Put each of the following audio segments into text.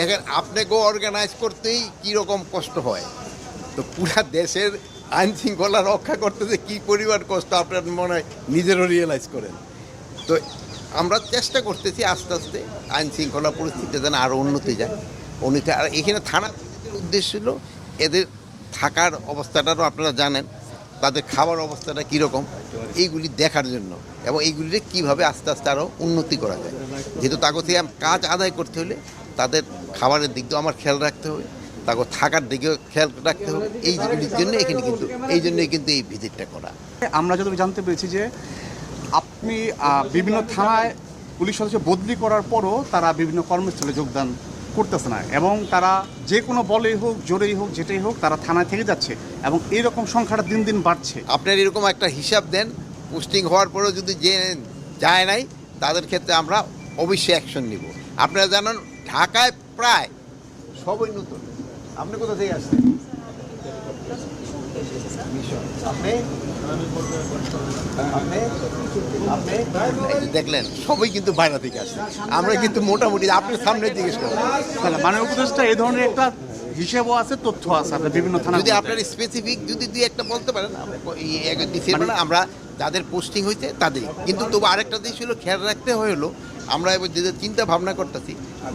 দেখেন, আপনাকেও অর্গানাইজ করতেই কীরকম কষ্ট হয়। তো পুরা দেশের আইন শৃঙ্খলা রক্ষা করতে যে কী পরিমাণ কষ্ট আপনার মনে হয়, নিজেরও রিয়েলাইজ করেন। তো আমরা চেষ্টা করতেছি আস্তে আস্তে আইন শৃঙ্খলা পরিস্থিতি যেন আরও উন্নতি যায়। উন্নতি আর এখানে থানা উদ্দেশ্য ছিল এদের থাকার অবস্থাটারও আপনারা জানেন, তাদের খাবার অবস্থাটা কীরকম, এইগুলি দেখার জন্য এবং এইগুলিকে কীভাবে আস্তে আস্তে আরও উন্নতি করা যায়। যেহেতু তাকে কাজ আদায় করতে হলে তাদের খাবারের দিক দিয়েও আমার খেয়াল রাখতে হবে তাকে থাকার দিকেও খেয়াল রাখতে হবে এইগুলির জন্য এখানে কিন্তু এই জন্যই কিন্তু এই ভিজিটটা করা। আমরা যতটুকু জানতে পেরেছি যে আপনি বিভিন্ন থানায় পুলিশ সদস্য বদলি করার পরও তারা বিভিন্ন কর্মস্থলে যোগদান করতেছে না এবং তারা যে কোনো বলেই হোক জোরেই হোক যেটাই হোক তারা থানায় থেকে যাচ্ছে এবং এইরকম সংখ্যাটা দিন দিন বাড়ছে। আপনার এরকম একটা হিসাব দেন পোস্টিং হওয়ার পরেও যদি যে যায় নাই তাদের ক্ষেত্রে আমরা অবশ্যই অ্যাকশন নিব। আপনারা জানেন ঢাকায় প্রায় সবই নতুন। আপনি কোথা থেকে আসছেন? দেখলেন সবাই কিন্তু বাইরে থেকে আসছে। আমরা কিন্তু মোটামুটি আপনার সামনে জিজ্ঞেস করেন মানে উপদেশটা এই ধরনের একটা হিসেবও আছে তথ্য আছে আপনার বিভিন্ন থানা যদি আপনার স্পেসিফিক যদি দুই একটা বলতে পারেন আমরা এই এক- দিচ্ছি না, আমরা যাদের পোস্টিং হয়েছে তাদেরই। কিন্তু তবু আরেকটা জিনিস হলো খেয়াল রাখতে হলো আমরা এবার যে চিন্তা ভাবনা করতেছি,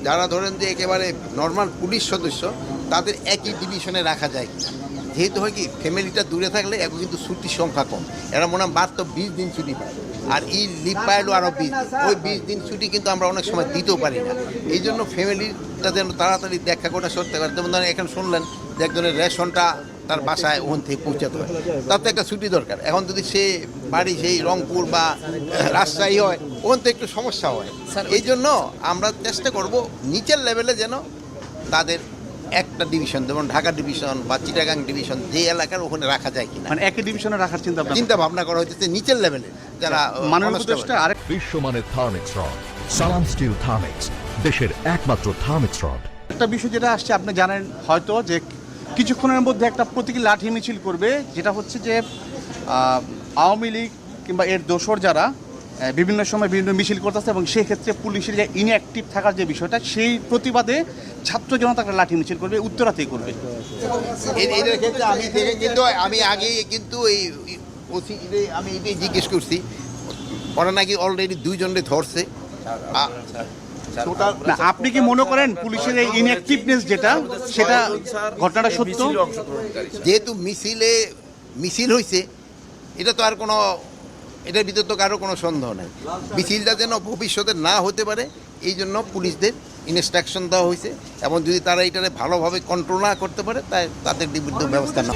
যারা ধরেন যে একেবারে নর্মাল পুলিশ সদস্য, তাদের একই ডিভিশনে রাখা যায় যেহেতু হয় কি ফ্যামিলিটা দূরে থাকলে এখন কিন্তু ছুটির সংখ্যা কম। এরা মনে হয় মাত্র বিশ দিন ছুটি পায়। আর এই লিভ পাইলো আরও বিশ ওই বিশ দিন ছুটি কিন্তু আমরা অনেক সময় দিতেও পারি না। এই জন্য ফ্যামিলিটা যেন তাড়াতাড়ি দেখা করে সত্যি যেমন ধরেন এখন শুনলেন যে একজনের রেশনটা তার বাসায় ওখান থেকে পৌঁছাতে হয়। তার তো একটা ছুটি দরকার। এখন যদি সে বাড়ি সেই রংপুর বা রাজশাহী হয় ওখান থেকে একটু সমস্যা হয়। এই জন্য আমরা চেষ্টা করব নিচের লেভেলে যেন তাদের একটা ডিভিশন যেমন ঢাকা ডিভিশন বা চিটাগাং ডিভিশন যে এলাকার ওখানে রাখা যায় কিনা। মানে একই ডিভিশনে রাখার চিন্তা চিন্তা ভাবনা করা হচ্ছে নিচের লেভেলে যারা। আরেক বিশ্বমানের Thermex rod Salam steel Thermex দেশের একমাত্র থার্মিক্স রড একটা বিষয় যেটা আসছে আপনি জানেন হয়তো যে কিছুক্ষণের মধ্যে একটা প্রতীকী লাঠি মিছিল করবে, যেটা হচ্ছে যে আওয়ামী লীগ কিংবা এর দোসর যারা বিভিন্ন সময় বিভিন্ন মিছিল করতেছে এবং সেই ক্ষেত্রে পুলিশের যে ইনঅ্যাক্টিভ থাকার যে বিষয়টা, সেই প্রতিবাদে ছাত্র জনতা একটা লাঠি মিছিল করবে, উত্তরাতেই করবে। এদের ক্ষেত্রে আমি কিন্তু আমি আগে কিন্তু এই আমি এটাই জিজ্ঞেস করছি। ওরা নাকি অলরেডি দুইজনে ধরছে। না আপনি কি মনে করেন পুলিশের এই ইনঅ্যাক্টিভনেস যেটা সেটা ঘটনাটা সত্য? যেহেতু মিছিলে মিছিল হয়েছে এটা তো আর কোনো এটার ভিতর তো কারও কোনো সন্দেহ নেই। মিছিলটা যেন ভবিষ্যতে না হতে পারে এই জন্য পুলিশদের ইনস্ট্রাকশন দেওয়া হয়েছে এবং যদি তারা এটারে ভালোভাবে কন্ট্রোল না করতে পারে তাই তাদের বিরুদ্ধে ব্যবস্থা না